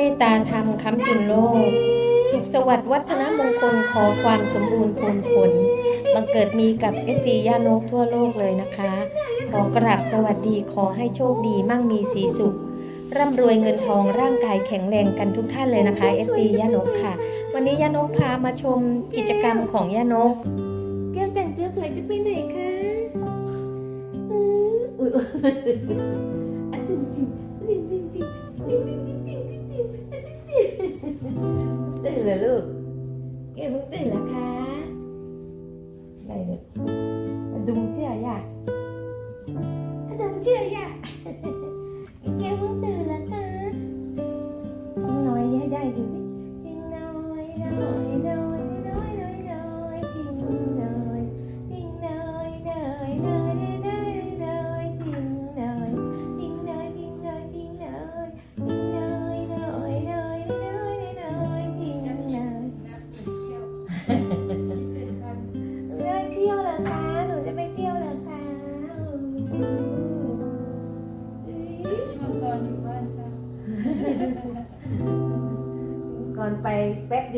เมตตาธรรมคำจุนโลก สุขสวัสดิ์วัฒนมงคลขอความสมบูรณ์พูนผล บังเกิดมีกับเอซีย่านกทั่วโลกเลยนะคะ ขอกราบสวัสดีขอให้โชคดีมั่งมีสีสุข ร่ำรวยเงินทองร่างกายแข็งแรงกันทุกท่านเลยนะคะเอซีย่านกค่ะ วันนี้ย่านกพามาชมกิจกรรมของย่านกแก้วแต่งตัวสวยจะไปไหนคะอืออุ้ยอะจริงจริงจริงจริงจริงจริง ตื่นเหรอลูกแกเพิ่งตื่นเหรอคะอะไรเนี่ย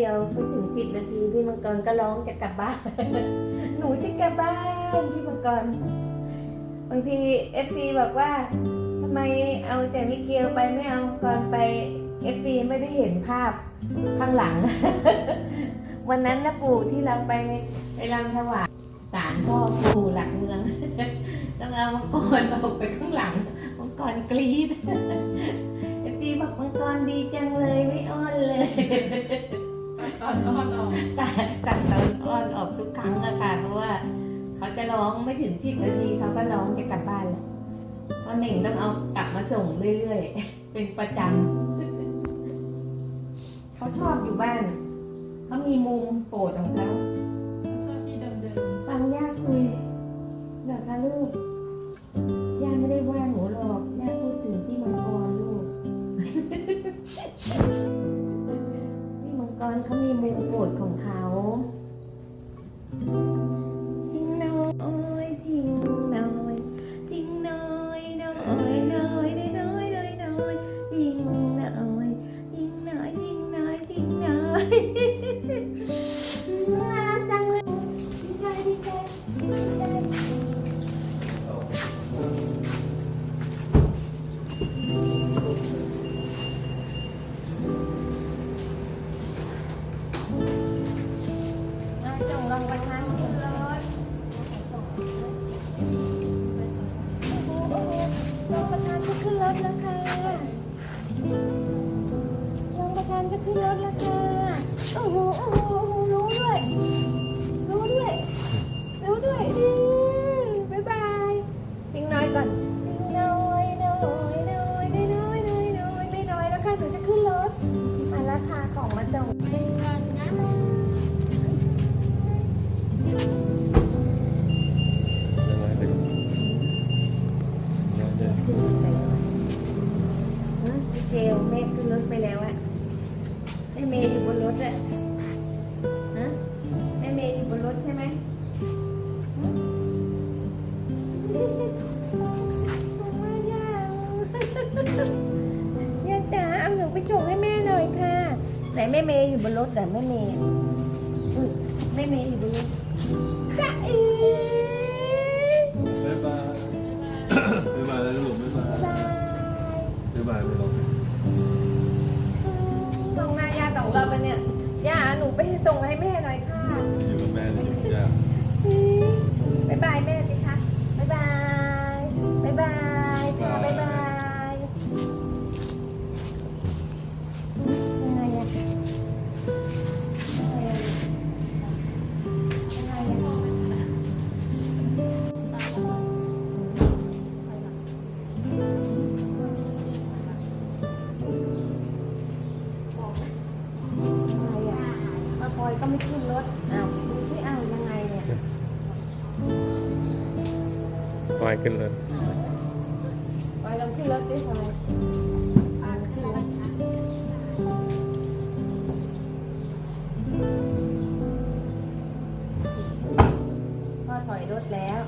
เดียวไม่ถึงสิบนาทีพี่มังกรก็ร้องจะกลับบ้าน หนูจะกลับบ้านพี่มังกร บางทีเอฟซีบอกว่าทำไมเอาแต่มิเกลไปไม่เอาก่อนไปเอฟซีไม่ได้เห็นภาพข้างหลัง วันนั้นนะปู่ที่เราไปไปรำถวายศาลพ่อปู่หลักเมือง ต้องเอามังกรออกไปข้างหลังมังกรกรี๊ดเอฟซีบอกมังกรดีจังเลยไม่อ้อนเลย ตอนอ้อนออกตัดตัดตอนอ้อนออกทุกครั้งอะค่ะเพราะว่า เขาจะร้องไม่ถึงสิบนาทีเขาก็ร้องจะกลับบ้านแล้วเพราะหนึ่งต้องเอากลับมาส่งเรื่อยๆ เป็นประจำเขาชอบอยู่บ้านเขามีมุมโปรดของเขาชอบที่เดิมฟังย่าคุยเหรอคะลูกย่าไม่ได้ว่าหนู ย์อยู่บนรถอะฮะแม่เมย์อยู่บนรถใช่ไหมฮะมาย่าย่าจ๋าเอาหนูไปส่งให้แม่หน่อยค่ะไหนแม่เมย์อยู่บนรถแต่แม่เมย์อุ๊ย ส่งให้แม่หน่อยค่ะ ขึ้นเลยไปลองขึ้นรถดิพลอยอ่าขึ้นรถพ่อถอยรถแล้ว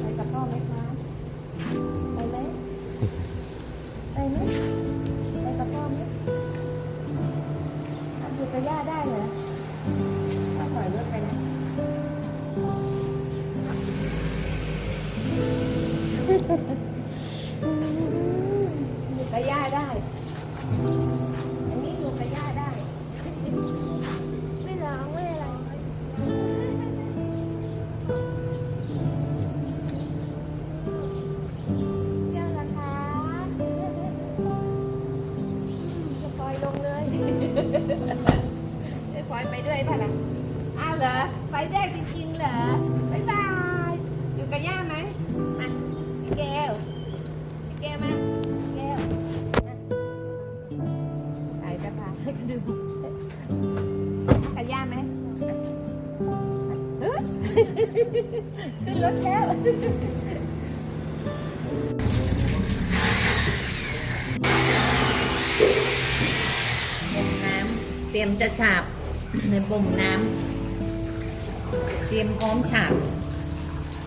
ไปกับพ่อไหมคะ ขึ้นรถแล้วบ่มน้ำเตรียมจะฉาบในบ่มน้ำเตรียมพร้อมฉาบ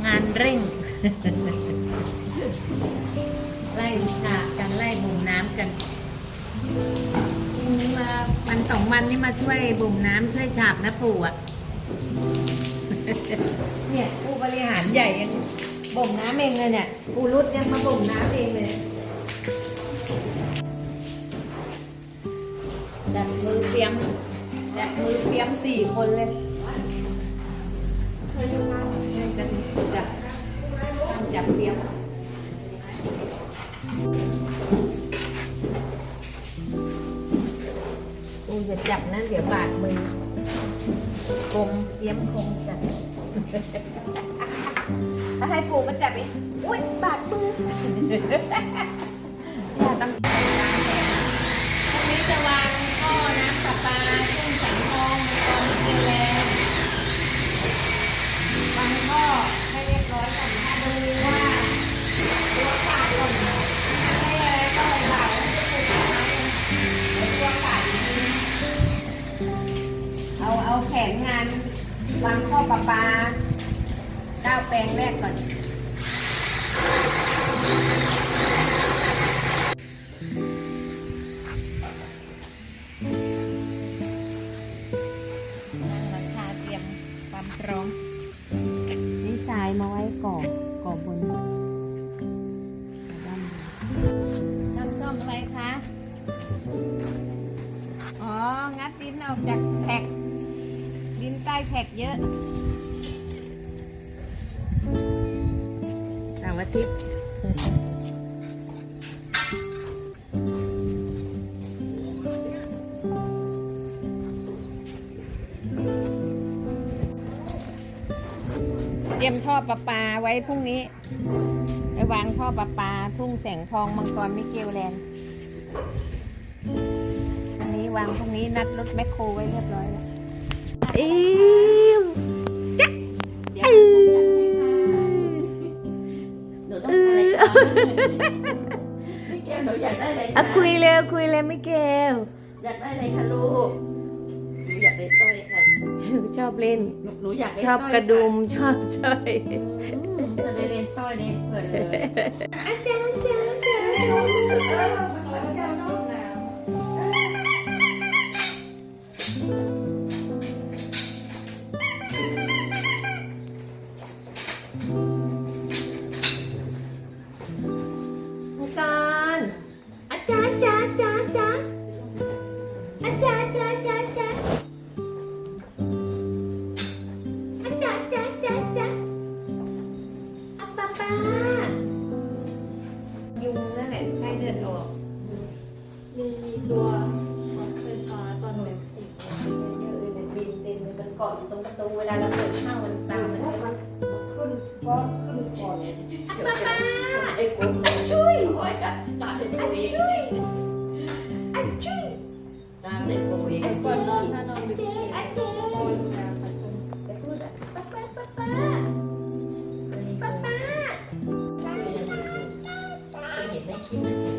งานเร่ง ไล่ฉาบกันไล่บ่มน้ำกันนี้มาวันสองวันนี้มาช่วยบ่มน้ำช่วยฉาบนะปู่อะ เนี่ยผู้บริหารใหญ่ยังบ่มน้ำเองเลยเนี่ยปู่รุดยังมาบ่มน้ำเองเลยจับมือเตรียมจับมือเตรียมสี่คนเลยจับจับเตรียมอูจะจับนะเดี๋ยวบาดมือกลมเตรียมคงจับ ถ้าให้ปู่มาจับอีกอุ้ยบาดมืออย่าต้องใช้ล้างแขนพรุ่งนี้จะวาง วางท่อประปาเก้าแปลงแรกก่อน นั่งหลังคาเตรียมความพร้อมนี่ทรายมาไว้ก่อก่อบนด้านบนทำซ่อมอะไรคะ อ๋อ งัดดินออกจากแท็กดินใต้แท็กเยอะ อาทิตย์เตรียมท่อประปาไว้พรุ่งนี้ไปวางท่อประปา ทุ่งแสงทองมังกรมิเกลแลนด์พรุ่งนี้วางพรุ่งนี้นัดรถแมคโครไว้เรียบร้อยแล้วอิ อะไรก่อนพี่แก้วหนูอยากได้อะไรอะคะคุยเร็วคุยเลยมิเกลอยากได้อะไรคะลูกหนูอยากได้สร้อยค่ะชอบเล่น หนูหนูอยากได้ชอบสร้อยกระดุมชอบสร้อยค่ะอืมจะได้เล่นสร้อยนี้เพลินเลยอาจารย์อาจารย์อาจารย์ มีมีตัวไฟฟ้าตอนเด็กติดเยอะเลยเนี่ยบินเต็มเลยมันเกาะอยู่ตรงประตูเวลาเราเปิดเข้ามันตามมันเลยขึ้นก้อนขึ้นก่อนเสียวจะไอ้คนช่วยโอ้ยตาเสร็จโวยช่วยอันช่วยตาเสร็จโวยก่อนนอนถ้านอนดึกเจ๊อันเจ๊โอนยาขัดจนไปพูดอะป้าป้าป้าป้าป้าป้าเคยเห็นในคลิปนะ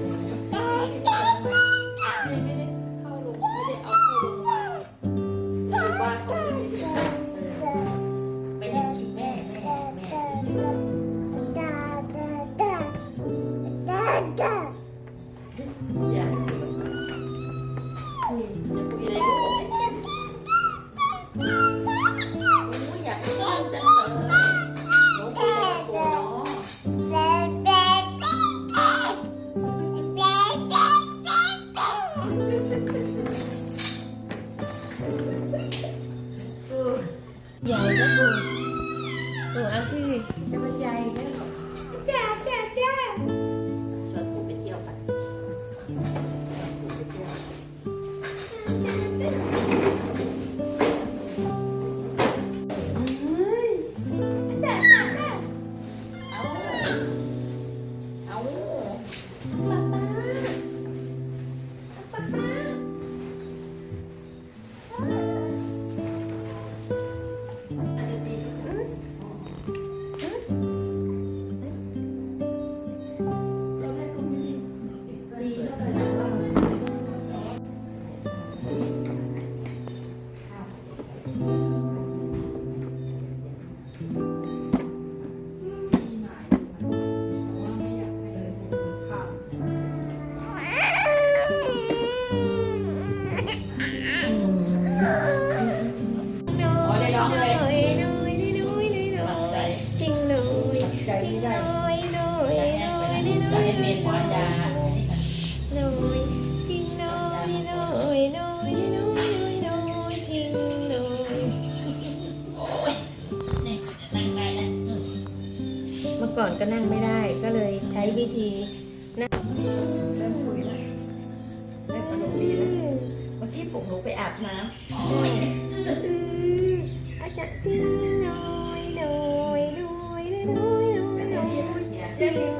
เป็นหมอจาน้อยจริงน้อยน้อยน้อยน้อยน้อยจริยน้อยนั่งได้นะเมื่อก่อนก็นั่ยนุ่ได้ก็เลยใช้วิธีนั่งเริ่มคุยแล้วเริ่มอารมณ์ดีแล้วเมื่อกี้ยนุ่ยนูไปอายน้ำอาจจะจริยน้อยน้อยน้อยน้อยน้อยน้อย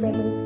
แบ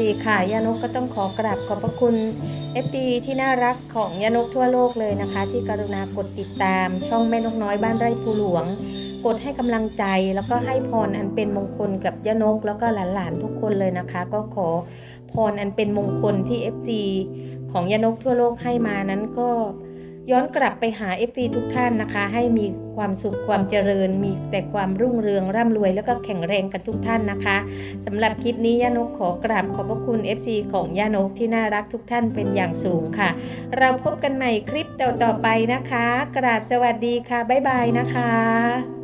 มค่ะเอฟตีค่ะยานกก็ต้องขอกราบขอบพระคุณเอฟตีที่น่ารักของยานกทั่วโลกเลยนะคะ ที่กรุณากดติดตาม ช่องแม่นกน้อยบ้านไร่ภูหลวง กดให้กำลังใจแล้วก็ให้พรอันเป็นมงคลกับยานกแล้วก็หลานๆทุกคนเลยนะคะ ก็ขอพรอันเป็นมงคลที่ FG ของยานกทั่วโลกให้มานั้นก็ ย้อนกลับไปหา FG ทุกท่านนะคะ ให้มีความสุขความเจริญ มีแต่ความรุ่งเรืองร่ำรวย แล้วก็แข็งแรงกันทุกท่านนะคะสำหรับคลิปนี้ย่านกขอกราบขอบพระคุณ FC ของย่านกที่น่ารักทุกท่านเป็นอย่างสูงค่ะ เราพบกันใหม่คลิปต่อๆไปนะคะ กราบสวัสดีค่ะบ๊ายบายนะคะ